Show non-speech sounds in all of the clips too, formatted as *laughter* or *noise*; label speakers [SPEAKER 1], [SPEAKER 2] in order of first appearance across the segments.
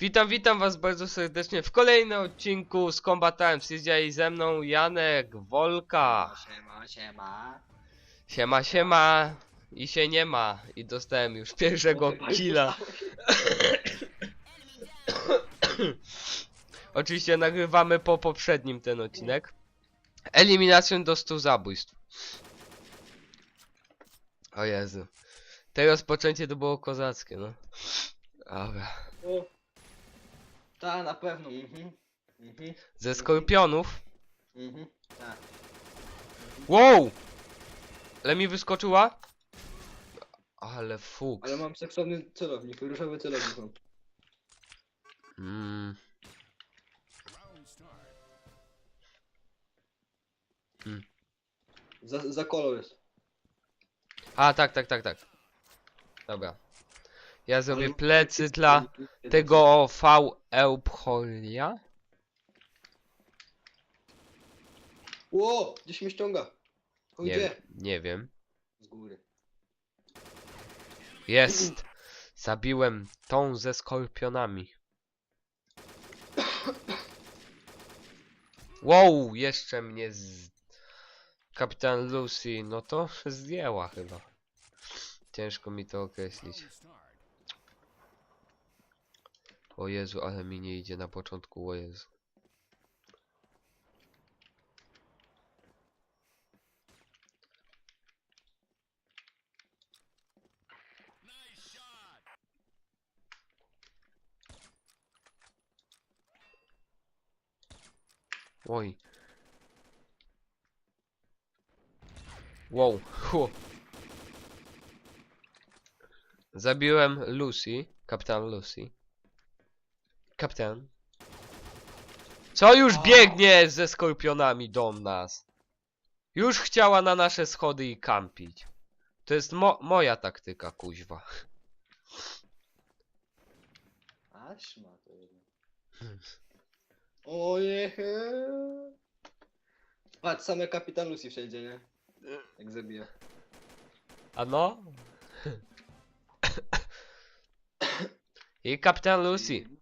[SPEAKER 1] Witam, witam was bardzo serdecznie w kolejnym odcinku z Combat Times. Dzisiaj ze mną Janek Wolka.
[SPEAKER 2] Siema, siema.
[SPEAKER 1] Siema, siema. I się nie ma. I dostałem już pierwszego killa. *coughs* Oczywiście nagrywamy po poprzednim ten odcinek. Eliminacją do 100 zabójstw. O Jezu. To rozpoczęcie to było kozackie, no. Dobra.
[SPEAKER 2] Ta, na pewno, mhm. Mhm,
[SPEAKER 1] Ze skorpionów.
[SPEAKER 2] mhm, tak.
[SPEAKER 1] Wow! Ale mi wyskoczyła? Ale fuks.
[SPEAKER 2] Ale mam seksowny celownik, różowy celownik mam.
[SPEAKER 1] Mm.
[SPEAKER 2] Za, za kolor jest.
[SPEAKER 1] A, tak, tak, tak, tak. Dobra. Ja zrobię plecy dla tego V Euphoria.
[SPEAKER 2] Ło, gdzieś mnie ściąga. O,
[SPEAKER 1] Nie,
[SPEAKER 2] gdzie?
[SPEAKER 1] nie wiem.
[SPEAKER 2] Z góry.
[SPEAKER 1] Jest. Zabiłem tą ze skorpionami. Wow, jeszcze mnie z... Kapitan Lucy, no to zdjęła chyba. Ciężko mi to określić. O Jezu, ale mi nie idzie na początku, o Jezu. Oj. Wow, hu. Zabiłem Lucy, kapitan Lucy. Kapitan. Co już
[SPEAKER 2] O.
[SPEAKER 1] biegnie ze skorpionami do nas? Już chciała na nasze schody i kampić. To jest mo moja taktyka, kuźwa.
[SPEAKER 2] Aż ma to jedno. Oje. Patrz, same kapitan Lucy wszędzie, nie? Jak zabija.
[SPEAKER 1] A no? *coughs* I kapitan Lucy.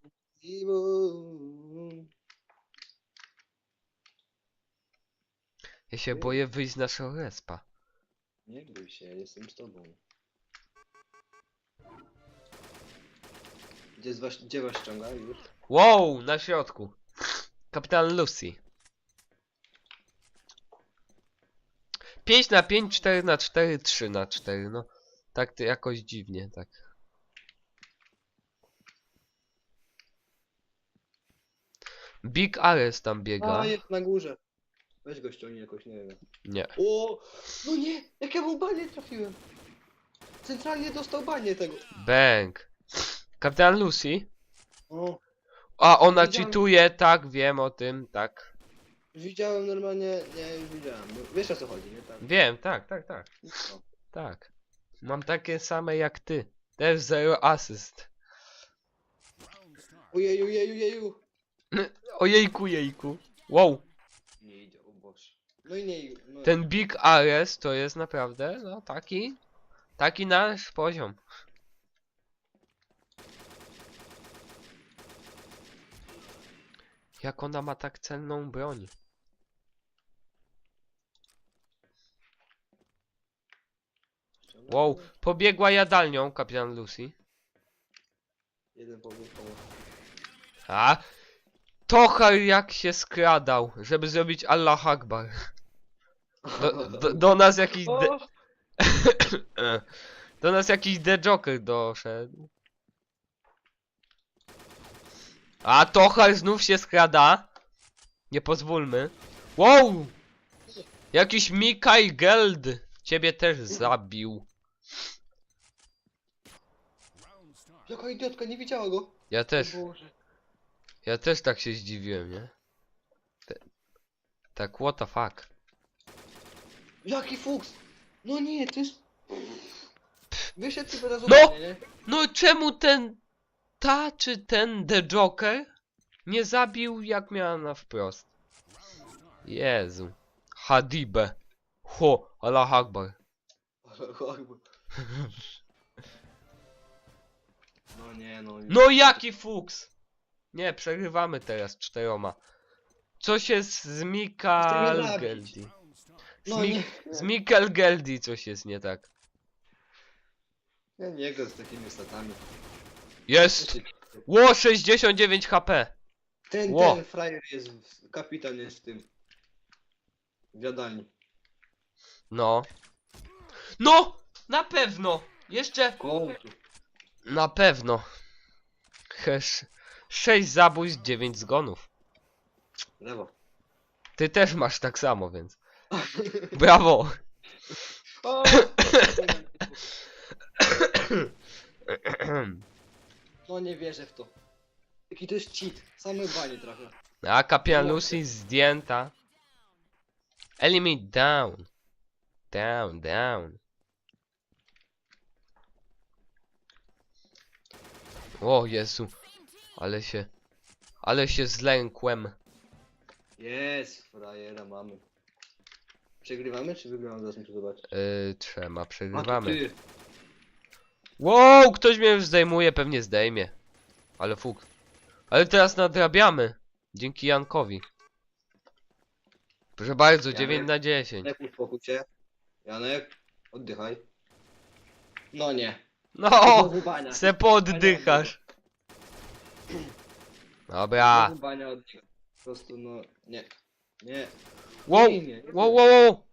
[SPEAKER 1] Ja się boję wyjść z naszego respa.
[SPEAKER 2] Nie bój się, jestem z tobą. Gdzie, z was, gdzie was ściąga już?
[SPEAKER 1] Wow, na środku. Kapitan Lucy. 5 na 5, 4 na 4, 3 na 4, no. Tak to jakoś dziwnie, tak. Big Ares tam biega.
[SPEAKER 2] A, jest na górze. Weź go ściągnij jakoś, nie wiem.
[SPEAKER 1] Nie.
[SPEAKER 2] O, no nie, jak ja mu banie trafiłem. Centralnie dostał banie tego.
[SPEAKER 1] Bang. Kapitan Lucy.
[SPEAKER 2] O,
[SPEAKER 1] A, ona
[SPEAKER 2] Widziałem-
[SPEAKER 1] cheatuje, tak, wiem o tym, tak.
[SPEAKER 2] widziałem normalnie, nie, już widziałem. No, Wiesz o co chodzi, nie? Tak.
[SPEAKER 1] Wiem, tak, tak, tak.
[SPEAKER 2] No.
[SPEAKER 1] Tak. Mam takie same jak ty. Też zero asyst.
[SPEAKER 2] Ojeju, jeju, jeju. *laughs*
[SPEAKER 1] Ojejku, jejku. Wow.
[SPEAKER 2] Nie idzie, o Boże. No i nie, no.
[SPEAKER 1] Ten Big Ares to jest naprawdę, no taki, taki nasz poziom. Jak ona ma tak celną broń? Wow, pobiegła jadalnią, kapitan Lucy.
[SPEAKER 2] Jeden pobiegł.
[SPEAKER 1] A? Tochar jak się skradał, żeby zrobić Allah Akbar. Do, do, do nas jakiś de, *coughs* Do nas jakiś The Joker doszedł. A Tochar znów się skrada. Nie pozwólmy. Wow! Jakiś Mikaj Geld ciebie też zabił.
[SPEAKER 2] Jaka idiotka, nie widziała go.
[SPEAKER 1] Ja też,
[SPEAKER 2] O Boże.
[SPEAKER 1] Ja też tak się zdziwiłem, nie? Te- Tak, what the fuck?
[SPEAKER 2] Jaki fuks! No nie, to jest... Wyszedł sobie raz
[SPEAKER 1] No!
[SPEAKER 2] nie?
[SPEAKER 1] No czemu ten ta czy ten The Joker nie zabił jak miała na wprost? Jezu. Hadibę. Ho, Allah Akbar. *laughs*
[SPEAKER 2] No nie, no.
[SPEAKER 1] No jaki fuks! Nie, przegrywamy teraz czteroma. Coś jest z
[SPEAKER 2] zabić.
[SPEAKER 1] Geldi. Z,
[SPEAKER 2] No
[SPEAKER 1] Mi
[SPEAKER 2] nie.
[SPEAKER 1] z Mikal Geldi coś jest nie tak.
[SPEAKER 2] Ja nie gram z takimi statami.
[SPEAKER 1] Jest! Ło, 69 HP!
[SPEAKER 2] Ten,
[SPEAKER 1] Ło.
[SPEAKER 2] ten frajer jest, w- kapitan jest w tym. W jadalni.
[SPEAKER 1] No. No! Na pewno! Jeszcze na pewno. Hesz. 6 zabójstw, 9 zgonów.
[SPEAKER 2] Brawo.
[SPEAKER 1] Ty też masz tak samo, więc. *laughs* Brawo!
[SPEAKER 2] O! No nie wierzę w to. Jaki to jest cheat. Same banie trafia.
[SPEAKER 1] A kapitan Lucy zdjęta. Elimate down. Down, down. O Jezu. Ale się. Ale się zlękłem.
[SPEAKER 2] Jest, frajera mamy. Przegrywamy czy wygrywamy? Zaraz muszę zobaczyć.
[SPEAKER 1] Yy, trzema,
[SPEAKER 2] A to
[SPEAKER 1] przegrywamy.
[SPEAKER 2] ty.
[SPEAKER 1] Wow, ktoś mnie już zdejmuje, pewnie zdejmie. Ale fuk. Ale teraz nadrabiamy. Dzięki Jankowi. Proszę bardzo,
[SPEAKER 2] Janek.
[SPEAKER 1] 9 na 10.
[SPEAKER 2] Janek, uspokój się. Janek, oddychaj. No nie.
[SPEAKER 1] No,
[SPEAKER 2] bania.
[SPEAKER 1] se poddychasz. Dobra.
[SPEAKER 2] Bania oddycha. Po prostu no, nie. Nie.
[SPEAKER 1] Wow,
[SPEAKER 2] Nie, nie, nie.
[SPEAKER 1] wow, wow, wow.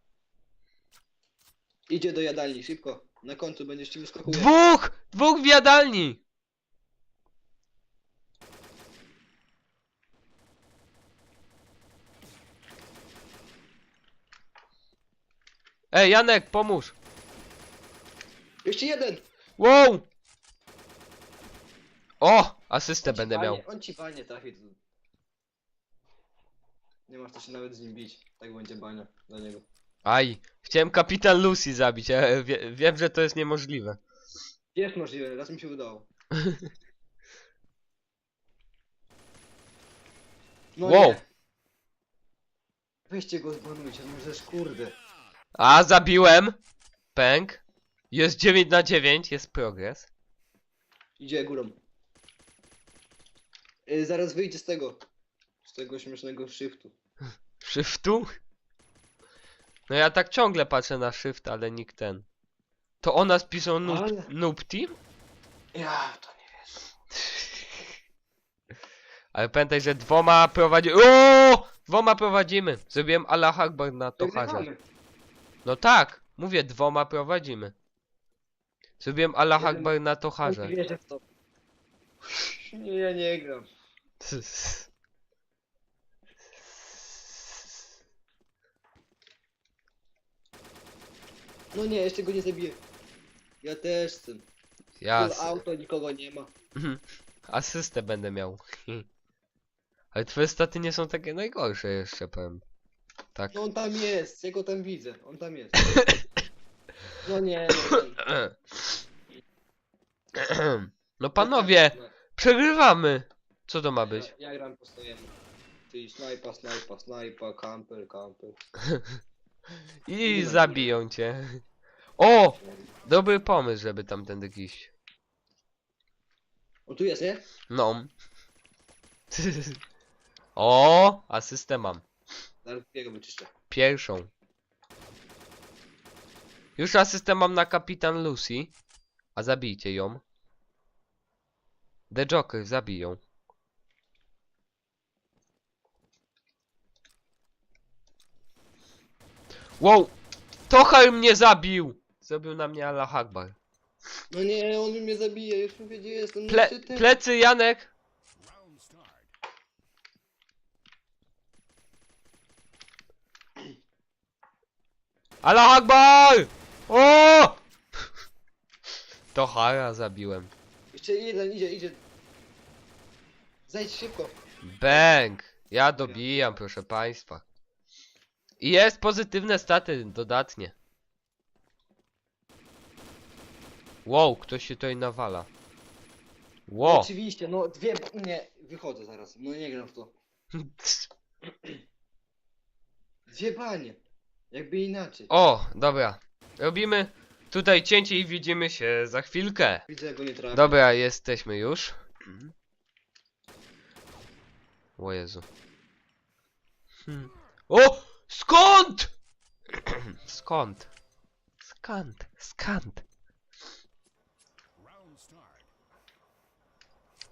[SPEAKER 2] Idzie do jadalni, szybko. Na końcu będziesz ci wyskakuje.
[SPEAKER 1] Dwóch! Dwóch w jadalni! Ej, Janek, pomóż!
[SPEAKER 2] Jeszcze jeden!
[SPEAKER 1] Wow! O! Asystę
[SPEAKER 2] On ci
[SPEAKER 1] będę miał.
[SPEAKER 2] On ci banie trafi. tu. Nie masz to się nawet z nim bić. Tak będzie bania dla niego.
[SPEAKER 1] Aj, chciałem kapitan Lucy zabić, ale wie, wiem, że to jest niemożliwe.
[SPEAKER 2] Jest możliwe, raz mi się udało. *laughs* No
[SPEAKER 1] Wow.
[SPEAKER 2] nie. Weźcie go zbanujcie, żeż kurde.
[SPEAKER 1] A, zabiłem! Pęk. Jest 9 na 9, jest progres.
[SPEAKER 2] Idzie górą. Y, zaraz wyjdzie z tego. Z tego śmiesznego shiftu.
[SPEAKER 1] Shiftu? No ja tak ciągle patrzę na shift, ale nikt ten. To o nas piszą noob,
[SPEAKER 2] Ale-
[SPEAKER 1] noob team?
[SPEAKER 2] Ja w to nie wierzę. *laughs*
[SPEAKER 1] Ale pamiętaj, że dwoma prowadzi... Dwoma prowadzimy. Zrobiłem Allah Akbar na Tocharze.
[SPEAKER 2] Wygrywamy.
[SPEAKER 1] No tak, mówię, dwoma prowadzimy. Zrobiłem Allah
[SPEAKER 2] Jeden-
[SPEAKER 1] Akbar na
[SPEAKER 2] Ja
[SPEAKER 1] Tocharze.
[SPEAKER 2] Nie wierzę w to. Nie, ja nie gram. No nie, jeszcze go nie zabiję. Ja też chcę. Full
[SPEAKER 1] Jasne.
[SPEAKER 2] auto, nikogo nie ma.
[SPEAKER 1] Asystę będę miał. Ale twoje staty nie są takie najgorsze jeszcze, powiem. Tak.
[SPEAKER 2] No on tam jest, ja go tam widzę. On tam jest. *laughs* No nie, no, *clears throat* nie.
[SPEAKER 1] No panowie, przegrywamy. Co to ma być?
[SPEAKER 2] Ja, ja gram po swojemu. Czyli snajpa, snajpa, snajpa, camper, camper. *laughs*
[SPEAKER 1] I zabiją cię. O! Dobry pomysł, żeby tamtędy iść.
[SPEAKER 2] O tu jest, nie?
[SPEAKER 1] No. *laughs* O! Asystę mam.
[SPEAKER 2] Zaraz jego wyczyszczę.
[SPEAKER 1] Pierwszą. Już asystę mam na kapitan Lucy. A zabijcie ją. The Joker, zabiją. Wow! Tochar mnie zabił! Zrobił na mnie Allah Akbar.
[SPEAKER 2] No nie, on mnie zabije, już mówię gdzie jestem. No
[SPEAKER 1] Ple
[SPEAKER 2] ty,
[SPEAKER 1] plecy Janek! Allah Akbar! O! *laughs* Tochara zabiłem.
[SPEAKER 2] Jeszcze jeden idzie, idzie. Zejdź szybko.
[SPEAKER 1] Bang! Ja dobijam, proszę państwa. I jest pozytywne staty dodatnie. Wow, ktoś się tutaj nawala. Wow.
[SPEAKER 2] Oczywiście, no dwie. Nie, wychodzę zaraz. No nie gram w to. *laughs* Dwie banie. Jakby inaczej.
[SPEAKER 1] O, dobra. Robimy tutaj cięcie i widzimy się za chwilkę.
[SPEAKER 2] Widzę, jak go nie trafię.
[SPEAKER 1] Dobra, jesteśmy już. O Jezu. Hmm. O! *clears throat* Skąd? Skąd? Skąd? Skąd?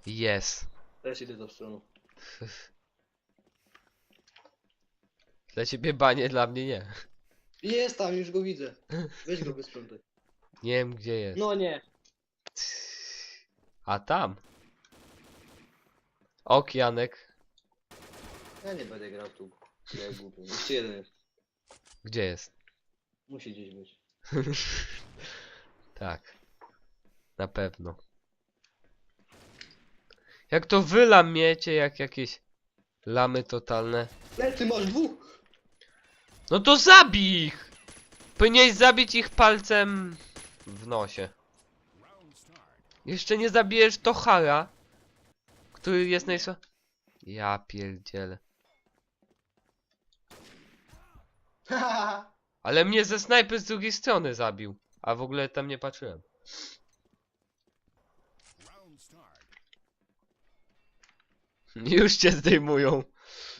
[SPEAKER 1] Jest.
[SPEAKER 2] Też idę do strony. *laughs*
[SPEAKER 1] Dla ciebie banie, dla mnie nie.
[SPEAKER 2] Jest tam, już go widzę. Weź go wysprzątaj.
[SPEAKER 1] Nie wiem gdzie jest.
[SPEAKER 2] No nie.
[SPEAKER 1] A tam. Ok, Janek.
[SPEAKER 2] Ja nie będę grał tu. Ja głupi. Jeszcze jeden jest.
[SPEAKER 1] Gdzie jest?
[SPEAKER 2] Musi gdzieś być. *laughs*
[SPEAKER 1] tak. Na pewno. Jak to wy lamiecie, jak jakieś lamy totalne.
[SPEAKER 2] Lecy masz dwóch!
[SPEAKER 1] No to zabij ich! Powinieneś zabić ich palcem w nosie. Jeszcze nie zabijesz Tohara, który jest najsła... Ja pierdzielę. Ale mnie ze snajpy z drugiej strony zabił. A w ogóle tam nie patrzyłem. *laughs* Już cię zdejmują.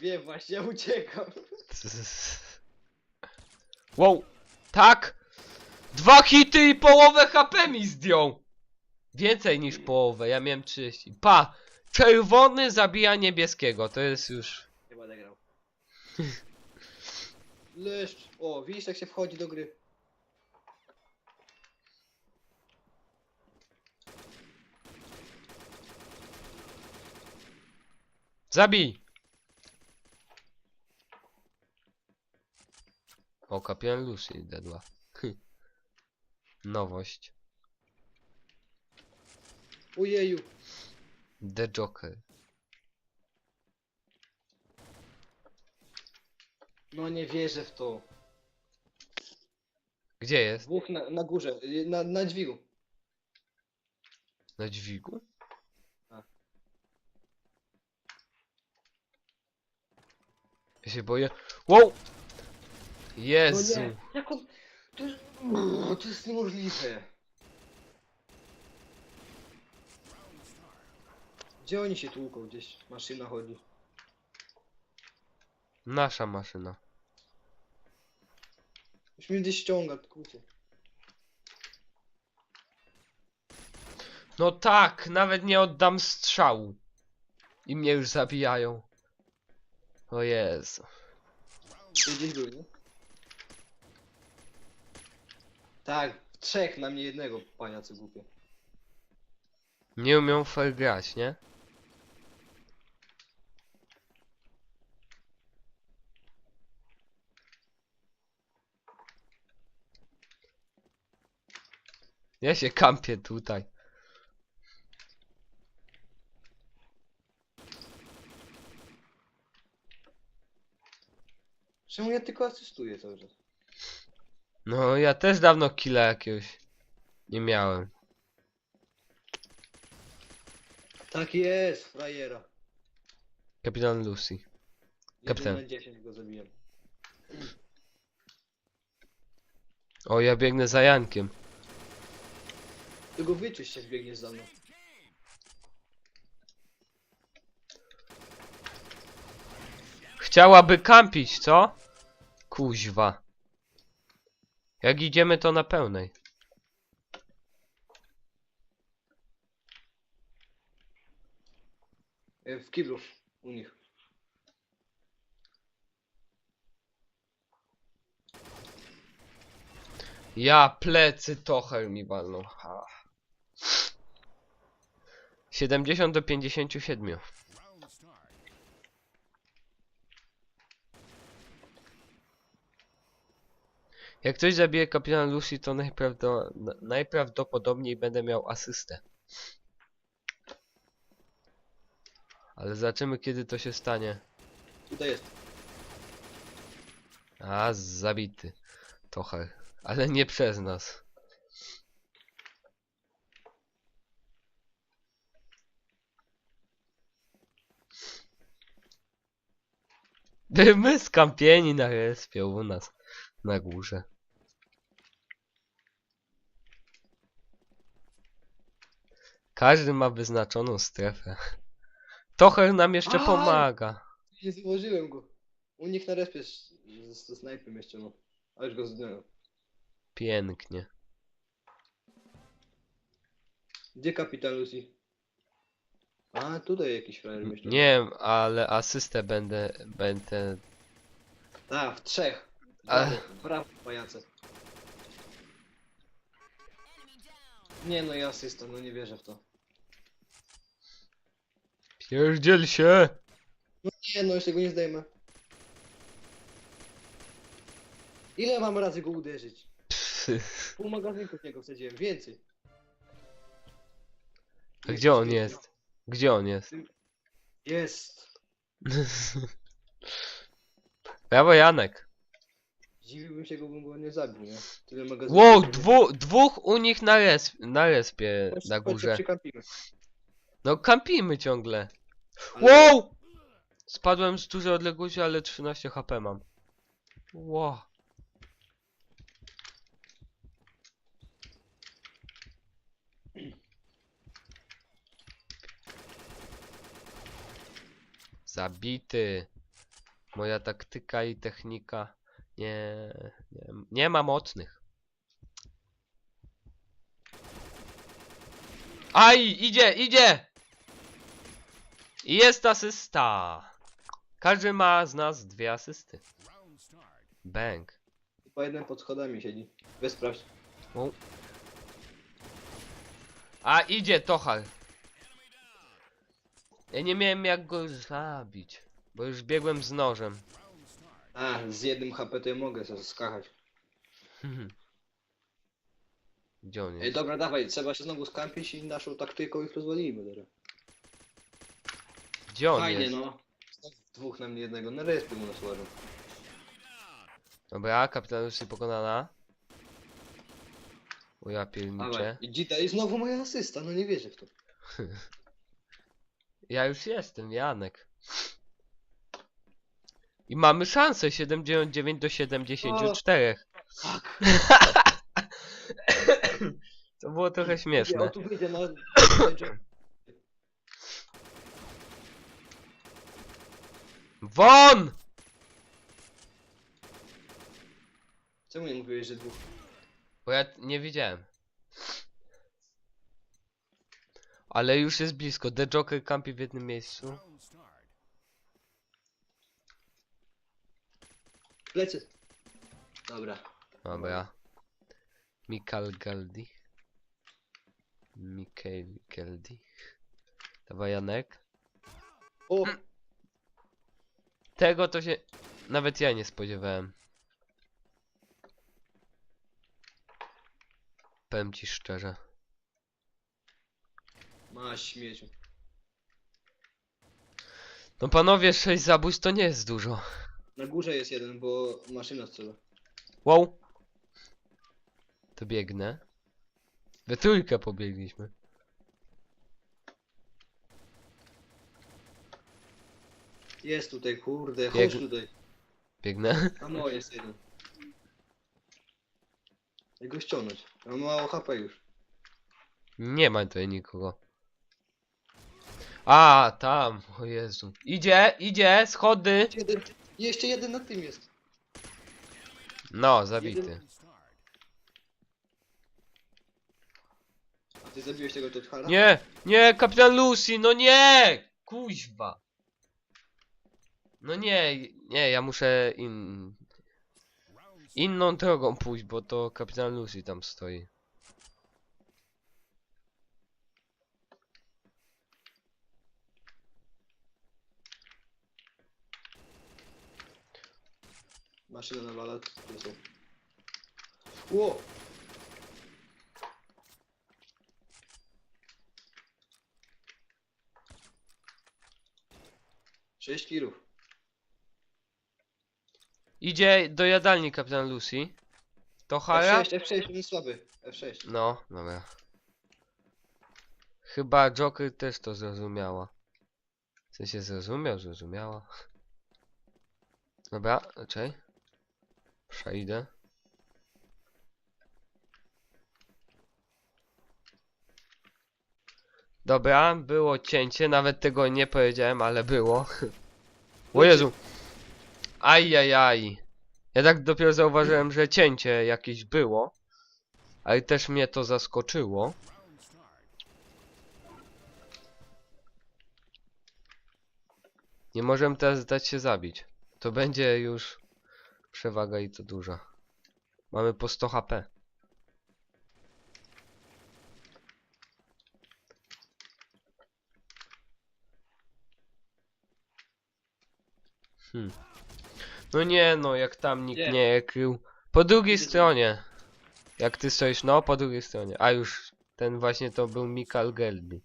[SPEAKER 2] Wiem właśnie, uciekam. *laughs*
[SPEAKER 1] Wow, tak! Dwa hity i połowę HP mi zdjął! Więcej niż połowę, ja miałem 30. Pa! Czerwony zabija niebieskiego, to jest już...
[SPEAKER 2] Nie będę grał. Leszcz. O, widzisz jak się wchodzi do gry.
[SPEAKER 1] Zabij! O, kapitan Lucy dedła. *laughs* Nowość.
[SPEAKER 2] Ojeju.
[SPEAKER 1] The Joker.
[SPEAKER 2] No nie wierzę w to.
[SPEAKER 1] Gdzie jest?
[SPEAKER 2] Dwóch na, na górze, y, na, na dźwigu.
[SPEAKER 1] Na dźwigu?
[SPEAKER 2] Tak.
[SPEAKER 1] Ja się boję. Wow!
[SPEAKER 2] No
[SPEAKER 1] Jezu!
[SPEAKER 2] nie, jak on... To jest, to jest niemożliwe. Gdzie oni się tłuką? Gdzieś maszyna chodzi.
[SPEAKER 1] Nasza maszyna.
[SPEAKER 2] Już mnie gdzieś ściąga, kurczę.
[SPEAKER 1] No tak, nawet nie oddam strzału. I mnie już zabijają. O Jezu.
[SPEAKER 2] Ty gdzieś był, nie? Tak, trzech na mnie jednego, paniacy głupie.
[SPEAKER 1] Nie umią fair grać, nie? Ja się kampię tutaj.
[SPEAKER 2] Czemu ja tylko asystuję cały czas?
[SPEAKER 1] No, ja też dawno killa jakiegoś nie miałem.
[SPEAKER 2] Tak jest, frajera.
[SPEAKER 1] Kapitan Lucy. Kapitan.
[SPEAKER 2] Jeden na 10 go zabiłem.
[SPEAKER 1] O, ja biegnę za Jankiem.
[SPEAKER 2] Tylko wyczyść jak biegniesz za mną.
[SPEAKER 1] Chciałaby kampić, co? Kuźwa. Jak idziemy, to na pełnej.
[SPEAKER 2] E, W kiblu u nich.
[SPEAKER 1] Ja plecy tocher mi walną. Ha. 70 do 57. Jak ktoś zabije kapitan Lucy, to najprawdo na- najprawdopodobniej będę miał asystę. Ale zobaczymy kiedy to się stanie.
[SPEAKER 2] Tutaj jest.
[SPEAKER 1] A, zabity. Tocher. Ale nie przez nas. My skampieni na respie u nas. Na górze. Każdy ma wyznaczoną strefę. Tocher nam jeszcze
[SPEAKER 2] Aj!
[SPEAKER 1] pomaga.
[SPEAKER 2] Nie zauważyłem go. U nich na respie z, z, z snajpem jeszcze no. A już go zdjąłem.
[SPEAKER 1] Pięknie.
[SPEAKER 2] Gdzie kapitan Lucy? A, tutaj jakiś frajer myślę.
[SPEAKER 1] Nie wiem, ale asystę będę, będę...
[SPEAKER 2] A, w trzech.
[SPEAKER 1] A-
[SPEAKER 2] Brawo, pajace. Nie no, ja asysta, no nie wierzę w to.
[SPEAKER 1] Pierdziel się!
[SPEAKER 2] No nie no, jeszcze go nie zdejmę. Ile mam razy go uderzyć? *laughs* Pół magazynku z niego wsadziłem, więcej.
[SPEAKER 1] A gdzie on jest? Gdzie on jest?
[SPEAKER 2] Jest. *laughs*
[SPEAKER 1] Brawo Janek.
[SPEAKER 2] Zdziwiłbym się, gdybym go nie zabił, nie? Tyle magazynków.
[SPEAKER 1] Wow, dwu, dwóch u nich na, resp, na respie
[SPEAKER 2] Chodź-
[SPEAKER 1] na
[SPEAKER 2] chodźcie,
[SPEAKER 1] górze. No kampimy ciągle.
[SPEAKER 2] Ale-
[SPEAKER 1] Wow! Spadłem z dużej odległości, ale 13 HP mam. Wow. Zabity. Moja taktyka i technika nie, nie, nie ma mocnych. Aj, idzie, idzie! I Jest asysta. Każdy ma z nas dwie asysty. Bang.
[SPEAKER 2] Po jednym pod schodami siedzi. Bez sprawdź.
[SPEAKER 1] A idzie Tochal. Ja nie miałem jak go zabić. Bo już biegłem z nożem.
[SPEAKER 2] A, z jednym HP to ja mogę sobie skakać. *laughs*
[SPEAKER 1] Gdzie on
[SPEAKER 2] Ej,
[SPEAKER 1] jest?
[SPEAKER 2] dobra, dawaj, trzeba się znowu skampić i naszą taktyką ich rozwalimy teraz.
[SPEAKER 1] Gdzie on
[SPEAKER 2] Fajnie,
[SPEAKER 1] jest?
[SPEAKER 2] no. Dwóch na mnie jednego, na respie mu nas łażą.
[SPEAKER 1] Dobra, kapitan już pokonana. O ja
[SPEAKER 2] Dawaj,
[SPEAKER 1] pierniczę.
[SPEAKER 2] i dzita, i znowu moja asysta, no nie wierzę w to. *laughs*
[SPEAKER 1] Ja już jestem, Janek. I mamy szansę 79 do 74.
[SPEAKER 2] Tak. *laughs*
[SPEAKER 1] To było trochę
[SPEAKER 2] Ja
[SPEAKER 1] śmieszne.
[SPEAKER 2] tu wyjdzie na...
[SPEAKER 1] Won!
[SPEAKER 2] Czemu nie mówiłeś, że dwóch?
[SPEAKER 1] Bo ja nie wiedziałem. Ale już jest blisko. The Joker kampi w jednym miejscu.
[SPEAKER 2] Plecy. Dobra.
[SPEAKER 1] Dobra. Mikal Galdi. Mikael Galdi. Dawaj Janek.
[SPEAKER 2] O!
[SPEAKER 1] Tego to się... Nawet ja nie spodziewałem. Powiem ci szczerze.
[SPEAKER 2] Masz śmieciu.
[SPEAKER 1] No panowie, 6 zabójstw to nie jest dużo.
[SPEAKER 2] Na górze jest jeden, bo maszyna strzela.
[SPEAKER 1] Wow. To biegnę. We trójkę pobiegliśmy.
[SPEAKER 2] Jest tutaj, kurde, chodź tutaj.
[SPEAKER 1] Biegnę.
[SPEAKER 2] A no, jest jeden. Jak go ściągnąć? Mam mało HP już.
[SPEAKER 1] Nie ma tutaj nikogo. A, tam. O Jezu. Idzie, idzie, schody.
[SPEAKER 2] Jeszcze jeden, jeszcze jeden na tym jest.
[SPEAKER 1] No, zabity.
[SPEAKER 2] Jeden- A ty zabiłeś tego Tothala?
[SPEAKER 1] Nie, nie, kapitan Lucy, no nie! Kuźwa. No nie, nie, ja muszę in... inną drogą pójść, bo to kapitan Lucy tam stoi.
[SPEAKER 2] Nawala, tu są. Ło! Sześć kilów.
[SPEAKER 1] Idzie do jadalni kapitan Lucy. To Hara?
[SPEAKER 2] F6, F6, on jest słaby. F6.
[SPEAKER 1] No, dobra. Chyba Joker też to zrozumiała. W sensie zrozumiał, zrozumiała. Dobra, czekaj. Przejdę. Dobra, było cięcie, nawet tego nie powiedziałem, ale było. O Jezu. Ajajaj. Ja tak dopiero zauważyłem, że cięcie jakieś było. Ale też mnie to zaskoczyło. Nie możemy teraz dać się zabić. To będzie już przewaga i to duża. Mamy po 100 HP. Hmm. No nie no, jak tam nikt
[SPEAKER 2] Nie.
[SPEAKER 1] nie krył. Po drugiej stronie. Jak ty stoisz, no po drugiej stronie. A już ten właśnie to był Mikael Gelby.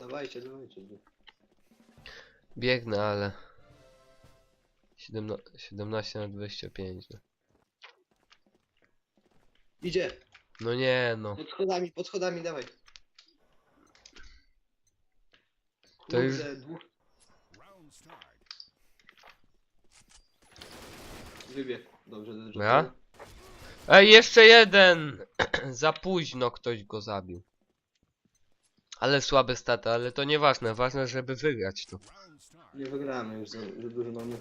[SPEAKER 2] Dawajcie, dawajcie.
[SPEAKER 1] Biegnę, ale... 17, 17 na 25. No.
[SPEAKER 2] Idzie.
[SPEAKER 1] no nie no.
[SPEAKER 2] Pod schodami, pod schodami, dawaj.
[SPEAKER 1] To już-
[SPEAKER 2] dwóch. Dobrze, dobrze.
[SPEAKER 1] Ja? Ej, jeszcze jeden! *clears throat* Za późno ktoś go zabił. Ale słabe staty, ale to nieważne. Ważne, żeby wygrać to.
[SPEAKER 2] Nie wygramy już za, za dużo mamy.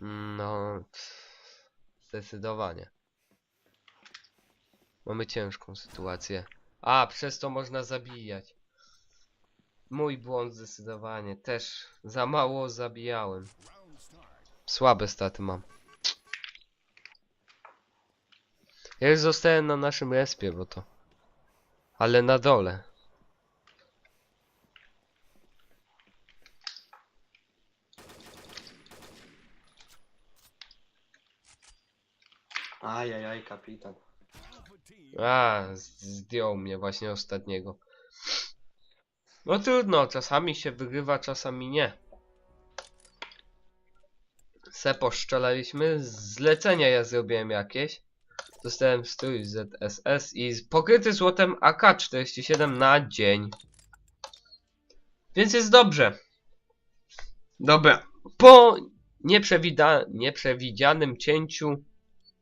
[SPEAKER 1] No... Zdecydowanie. Mamy ciężką sytuację. A, przez to można zabijać. Mój błąd zdecydowanie. Też za mało zabijałem. Słabe staty mam. Ja już zostałem na naszym respie, bo to... Ale na dole.
[SPEAKER 2] Ajajaj, kapitan.
[SPEAKER 1] A, zdjął mnie właśnie ostatniego. No trudno, czasami się wygrywa, czasami nie. Se poszczelaliśmy, zlecenia ja zrobiłem jakieś. Dostałem strój ZSS i z- pokryty złotem AK-47 na dzień. Więc jest dobrze. Dobra, po nieprzewida nieprzewidzianym cięciu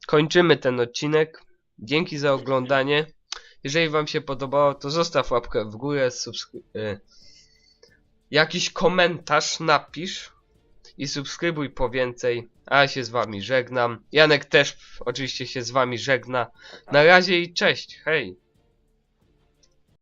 [SPEAKER 1] kończymy ten odcinek. Dzięki za oglądanie. Jeżeli wam się podobało, to zostaw łapkę w górę, y jakiś komentarz napisz i subskrybuj po więcej. A ja się z wami żegnam. Janek też oczywiście się z wami żegna. Na razie i cześć, hej!